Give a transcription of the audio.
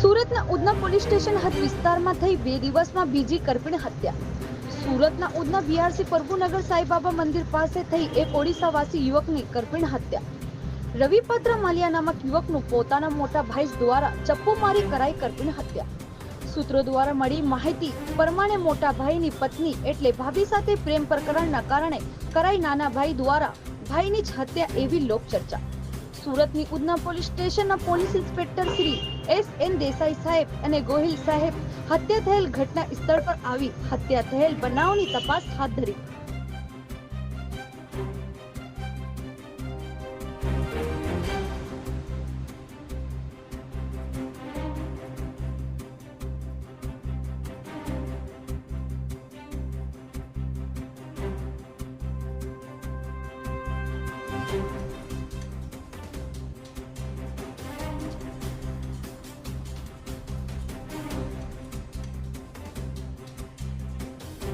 સુરતના Udhna police station હદ વિસ્તારમાં થઈ બે દિવસમાં બીજી કરપીણ હત્યા. સુરતના ઉધના બીઆરસી પ્રભુનગર સાંઈબાબા મંદિર પાસે થઈ એક ઓડિશાવાસી યુવકની કરપીણ હત્યા. રવિપત્ર માલિયા નામક યુવકનું પોતાના મોટા ભાઈ દ્વારા ચપ્પુ મારી કરાઈ કરપીણ હત્યા. સૂત્રો દ્વારા મળી માહિતી પ્રમાણે મોટા ભાઈની પત્ની એટલે ભાભી સાથે પ્રેમ પ્રકરણના કારણે કરાઈ નાના ભાઈ દ્વારા ભાઈની જ હત્યા એવી લોકચર્ચા. સુરતની ઉધના પોલીસ સ્ટેશનના police inspector Shri S N Desai સાહેબ અને ગોહિલ સાહેબ હત્યા થયેલ ઘટના સ્થળ પર આવી હત્યા થયેલ બનાવની તપાસ હાથ ધરી.